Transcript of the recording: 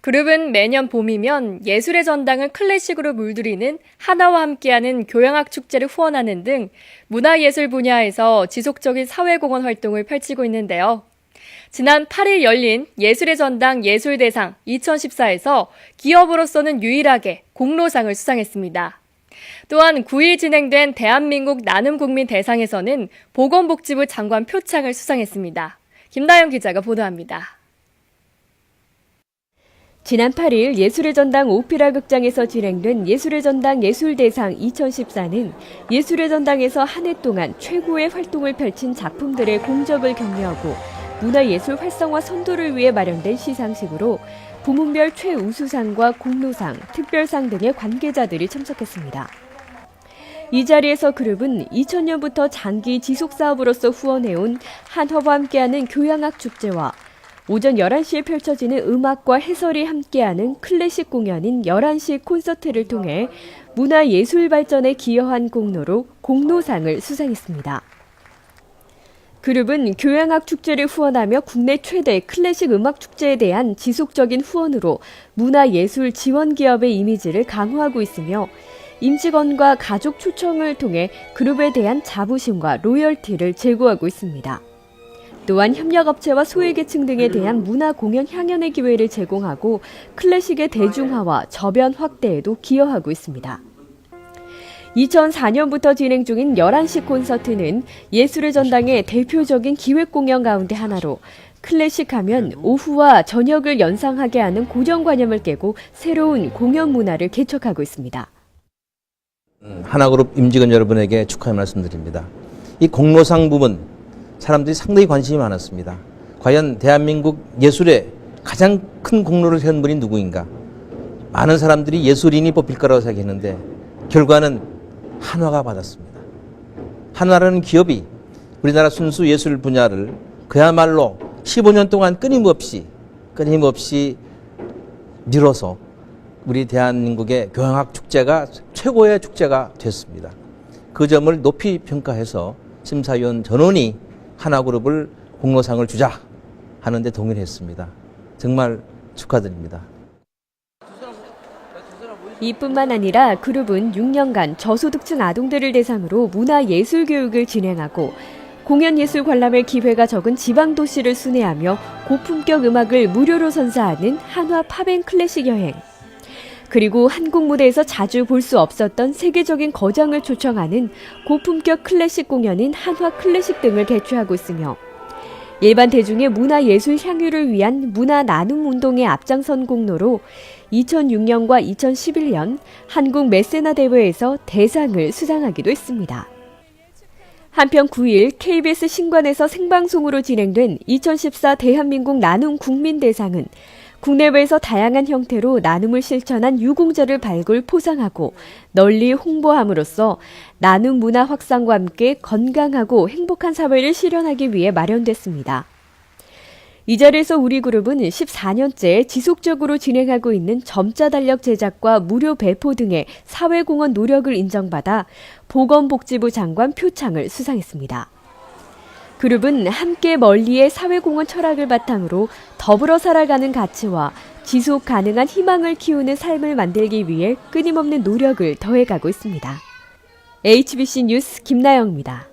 그룹은 매년 봄이면 예술의 전당을 클래식으로 물들이는 하나와 함께하는 교향악 축제를 후원하는 등 문화예술 분야에서 지속적인 사회공헌 활동을 펼치고 있는데요. 지난 8일 열린 예술의 전당 예술대상 2014에서 기업으로서는 유일하게 공로상을 수상했습니다. 또한 9일 진행된 대한민국 나눔 국민 대상에서는 보건복지부 장관 표창을 수상했습니다. 김나영 기자가 보도합니다. 지난 8일 예술의 전당 오페라 극장에서 진행된 예술의 전당 예술대상 2014는 예술의 전당에서 한 해 동안 최고의 활동을 펼친 작품들의 공적을 격려하고 문화예술 활성화 선도를 위해 마련된 시상식으로 부문별 최우수상과 공로상, 특별상 등의 관계자들이 참석했습니다. 이 자리에서 그룹은 2000년부터 장기 지속 사업으로서 후원해온 한화와 함께하는 교향악 축제와 오전 11시에 펼쳐지는 음악과 해설이 함께하는 클래식 공연인 11시 콘서트를 통해 문화예술 발전에 기여한 공로로 공로상을 수상했습니다. 그룹은 교향악 축제를 후원하며 국내 최대 클래식 음악 축제에 대한 지속적인 후원으로 문화예술 지원 기업의 이미지를 강화하고 있으며 임직원과 가족 초청을 통해 그룹에 대한 자부심과 로열티를 제고하고 있습니다. 또한 협력업체와 소외계층 등에 대한 문화 공연 향연의 기회를 제공하고 클래식의 대중화와 저변 확대에도 기여하고 있습니다. 2004년부터 진행 중인 11시 콘서트는 예술의 전당의 대표적인 기획 공연 가운데 하나로 클래식 하면 오후와 저녁을 연상하게 하는 고정관념을 깨고 새로운 공연 문화를 개척하고 있습니다. 하나그룹 임직원 여러분에게 축하의 말씀드립니다. 이 공로상 부분 사람들이 상당히 관심이 많았습니다. 과연 대한민국 예술에 가장 큰 공로를 세운 분이 누구인가? 많은 사람들이 예술인이 뽑힐 거라고 생각했는데 결과는 한화가 받았습니다. 한화라는 기업이 우리나라 순수 예술 분야를 그야말로 15년 동안 끊임없이 끊임없이 밀어서 우리 대한민국의 교향악 축제가 최고의 축제가 됐습니다. 그 점을 높이 평가해서 심사위원 전원이 하나그룹을 공로상을 주자 하는데 동의했습니다. 정말 축하드립니다. 이뿐만 아니라 그룹은 6년간 저소득층 아동들을 대상으로 문화예술 교육을 진행하고 공연예술 관람의 기회가 적은 지방 도시를 순회하며 고품격 음악을 무료로 선사하는 한화 팝앤 클래식 여행. 그리고 한국 무대에서 자주 볼 수 없었던 세계적인 거장을 초청하는 고품격 클래식 공연인 한화 클래식 등을 개최하고 있으며 일반 대중의 문화 예술 향유를 위한 문화 나눔 운동의 앞장선 공로로 2006년과 2011년 한국 메세나 대회에서 대상을 수상하기도 했습니다. 한편 9일 KBS 신관에서 생방송으로 진행된 2014 대한민국 나눔 국민 대상은 국내외에서 다양한 형태로 나눔을 실천한 유공자를 발굴 포상하고 널리 홍보함으로써 나눔 문화 확산과 함께 건강하고 행복한 사회를 실현하기 위해 마련됐습니다. 이 자리에서 우리 그룹은 14년째 지속적으로 진행하고 있는 점자 달력 제작과 무료 배포 등의 사회공헌 노력을 인정받아 보건복지부 장관 표창을 수상했습니다. 그룹은 함께 멀리의 사회공헌 철학을 바탕으로 더불어 살아가는 가치와 지속 가능한 희망을 키우는 삶을 만들기 위해 끊임없는 노력을 더해가고 있습니다. HBC 뉴스 김나영입니다.